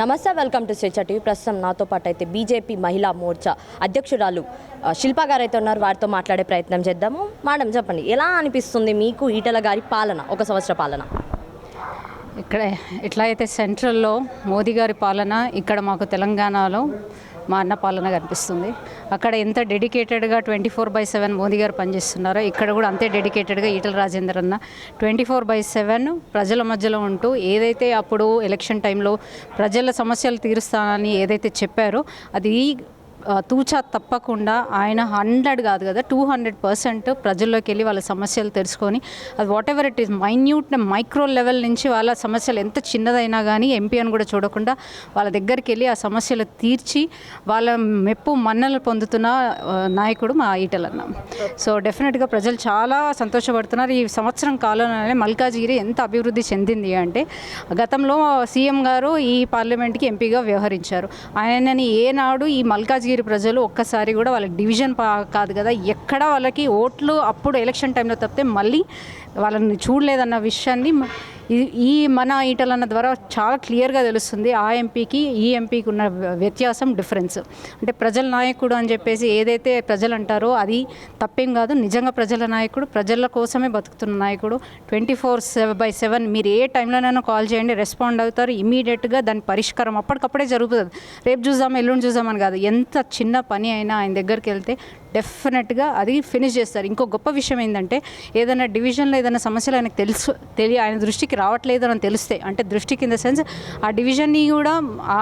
నమస్తే welcome to స్వేచ్ఛ TV. ప్రస్తుతం నాతో పాటు అయితే బీజేపీ మహిళా మోర్చా అధ్యక్షురాలు శిల్పా గారు అయితే ఉన్నారు. వారితో మాట్లాడే ప్రయత్నం చేద్దాము. మేడం చెప్పండి ఎలా అనిపిస్తుంది మీకు ఈటల గారి పాలన ఒక సంవత్సర పాలన? ఇక్కడ ఎట్లా అయితే సెంట్రల్లో మోదీ గారి పాలన ఇక్కడ మాకు తెలంగాణలో మా అన్న పాలన కనిపిస్తుంది. అక్కడ ఎంత డెడికేటెడ్గా twenty four by seven Modi garu పనిచేస్తున్నారో ఇక్కడ కూడా అంతే డెడికేటెడ్గా ఈటల రాజేందర్ అన్న. ట్వంటీ ఫోర్ బై సెవెన్ ప్రజల మధ్యలో ఉంటూ ఏదైతే అప్పుడు ఎలక్షన్ టైంలో ప్రజల సమస్యలు తీరుస్తానని ఏదైతే చెప్పారో అది తూచా తప్పకుండా ఆయన హండ్రెడ్ కాదు కదా టూ హండ్రెడ్ పర్సెంట్ ప్రజల్లోకి వెళ్ళి వాళ్ళ సమస్యలు తెలుసుకొని అది whatever it is minute micro level నుంచి వాళ్ళ సమస్యలు ఎంత చిన్నదైనా కానీ ఎంపీ అని కూడా చూడకుండా వాళ్ళ దగ్గరికి వెళ్ళి ఆ సమస్యలు తీర్చి వాళ్ళ మెప్పు మన్నలు పొందుతున్న నాయకుడు మా ఈటలన్న సో డెఫినెట్గా ప్రజలు చాలా సంతోషపడుతున్నారు. ఈ సంవత్సరం కాలంలోనే మల్కాజ్గిరి ఎంత అభివృద్ధి చెందింది అంటే గతంలో సీఎం గారు ఈ పార్లమెంట్కి ఎంపీగా వ్యవహరించారు. ఆయనని ఏనాడు ఈ మల్కాజ్గిరి ప్రజలు ఒక్కసారి కూడా వాళ్ళకి డివిజన్ పా కాదు కదా. ఎక్కడ వాళ్ళకి ఓట్లు అప్పుడు ఎలక్షన్ టైంలో తప్పితే మళ్ళీ వాళ్ళని చూడలేదన్న విషయాన్ని ఈ- ఈ మన ఈటలన్న ద్వారా చాలా క్లియర్గా తెలుస్తుంది ఆ ఎంపీకి ఈ ఎంపీకి ఉన్న వ్య- వ్యత్యాసం డిఫరెన్స్. అంటే ప్రజల నాయకుడు అని చెప్పేసి ఏదైతే ప్రజలు అంటారో అది తప్పేం కాదు. నిజంగా ప్రజల నాయకుడు ప్రజల కోసమే బతుకుతున్న నాయకుడు. Twenty four seven by seven మీరు ఏ టైంలోనైనా కాల్ చేయండి రెస్పాండ్ అవుతారు. ఇమీడియట్గా దాని పరిష్కారం అప్పటికప్పుడే జరుగుతుంది. రేపు చూద్దాం ఎల్లుండి చూద్దామని కాదు. ఎంత చిన్న పని అయినా ఆయన దగ్గరికి వెళ్తే డెఫినెట్గా అది ఫినిష్ చేస్తారు. ఇంకో గొప్ప విషయం ఏంటంటే ఏదైనా డివిజన్లో ఏదైనా సమస్యలు ఆయనకు తెలుసు తెలియ ఆయన దృష్టికి రావట్లేదు అని తెలిస్తే అంటే దృష్టికి ఇన్ ద సెన్స్ ఆ డివిజన్ని కూడా ఆ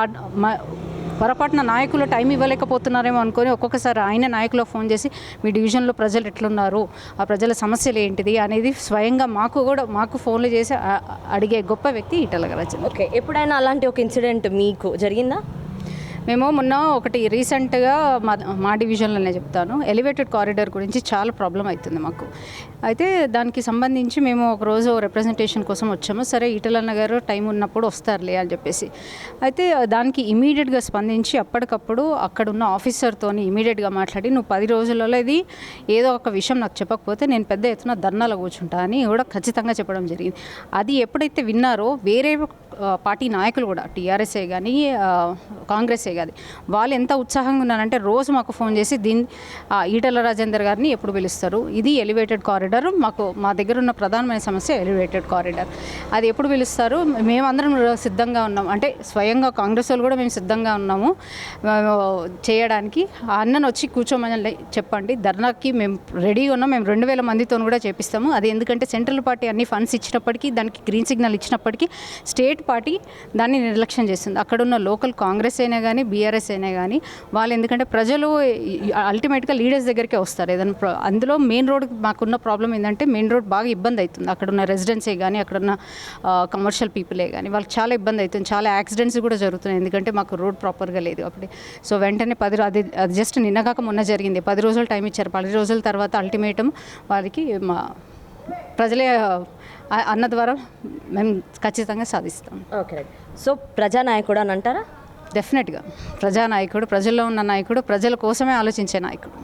పొరపాటున నాయకులు టైం ఇవ్వలేకపోతున్నారేమో అనుకొని ఒక్కొక్కసారి ఆయన నాయకులకు ఫోన్ చేసి మీ డివిజన్లో ప్రజలు ఎట్లున్నారు? ఆ ప్రజల సమస్యలు ఏంటిది? అనేది స్వయంగా మాకు కూడా మాకు ఫోన్లు చేసి అడిగే గొప్ప వ్యక్తి ఈటల ఓకే. ఎప్పుడైనా అలాంటి ఒక ఇన్సిడెంట్ మీకు జరిగిందా? మేము మొన్న ఒకటి రీసెంట్గా మా మా డివిజన్లోనే చెప్తాను. ఎలివేటెడ్ కారిడార్ గురించి చాలా ప్రాబ్లం అవుతుంది మాకు. అయితే దానికి సంబంధించి మేము ఒక రోజు రిప్రజెంటేషన్ కోసం వచ్చాము. సరే ఈటలన్న గారు టైం ఉన్నప్పుడు వస్తారులే అని చెప్పేసి. అయితే దానికి ఇమీడియట్గా స్పందించి అప్పటికప్పుడు అక్కడ ఉన్న ఆఫీసర్తో ఇమీడియట్గా మాట్లాడి నువ్వు పది రోజులలో ఇది ఏదో ఒక విషయం నాకు చెప్పకపోతే నేను పెద్ద ఎత్తున ధర్నాలో కూర్చుంటా అని కూడా ఖచ్చితంగా చెప్పడం జరిగింది. అది ఎప్పుడైతే విన్నారో వేరే పార్టీ నాయకులు కూడా టీఆర్ఎస్ఏ కానీ కాంగ్రెస్ఏ కానీ వాళ్ళు ఎంత ఉత్సాహంగా ఉన్నారంటే రోజు మాకు ఫోన్ చేసి దీని ఆ, ఈటల రాజేందర్ గారిని ఎప్పుడు పిలుస్తారు? ఇది ఎలివేటెడ్ కారిడార్. మాకు మా దగ్గర ఉన్న ప్రధానమైన సమస్య ఎలివేటెడ్ కారిడార్. అది ఎప్పుడు పిలుస్తారు? మేమందరం సిద్ధంగా ఉన్నాం. అంటే స్వయంగా కాంగ్రెస్ వాళ్ళు కూడా మేము సిద్ధంగా ఉన్నాము. చేయడానికి. ఆ అన్నను వచ్చి కూర్చోమని చెప్పండి. ధర్నాకి మేము రెడీగా ఉన్నాం. మేము రెండు వేల మందితో కూడా చేపిస్తాము. అది ఎందుకంటే సెంట్రల్ పార్టీ అన్ని ఫండ్స్ ఇచ్చినప్పటికీ దానికి గ్రీన్ సిగ్నల్ ఇచ్చినప్పటికీ స్టేట్ పార్టీ దాన్ని నిర్లక్ష్యం చేస్తుంది. అక్కడున్న లోకల్ కాంగ్రెస్ అయినా కానీ బీఆర్ఎస్ అయినా కానీ వాళ్ళు ఎందుకంటే ప్రజలు అల్టిమేట్గా లీడర్స్ దగ్గరికే వస్తారు. ఏదైనా అందులో మెయిన్ రోడ్ మాకున్న ప్రాబ్లం ఏంటంటే మెయిన్ రోడ్ బాగా ఇబ్బంది అవుతుంది అక్కడ ఉన్న రెసిడెన్సే కానీ అక్కడ ఉన్న కమర్షియల్ పీపులే కానీ వాళ్ళకి చాలా ఇబ్బంది అవుతుంది. చాలా యాక్సిడెంట్స్ కూడా జరుగుతున్నాయి. ఎందుకంటే మాకు రోడ్ ప్రాపర్గా లేదు అప్పుడే. సో వెంటనే పది అది అది జస్ట్ నిన్నగాక మొన్న జరిగింది. పది రోజులు టైం ఇచ్చారు. పది రోజుల తర్వాత అల్టిమేటం వారికి మా ప్రజలే అన్న ద్వారా మేము ఖచ్చితంగా సాధిస్తాం. ఓకే. సో ప్రజానాయకుడు అని అంటారా? డెఫినెట్గా ప్రజానాయకుడు ప్రజల్లో ఉన్న నాయకుడు ప్రజల కోసమే ఆలోచించే నాయకుడు.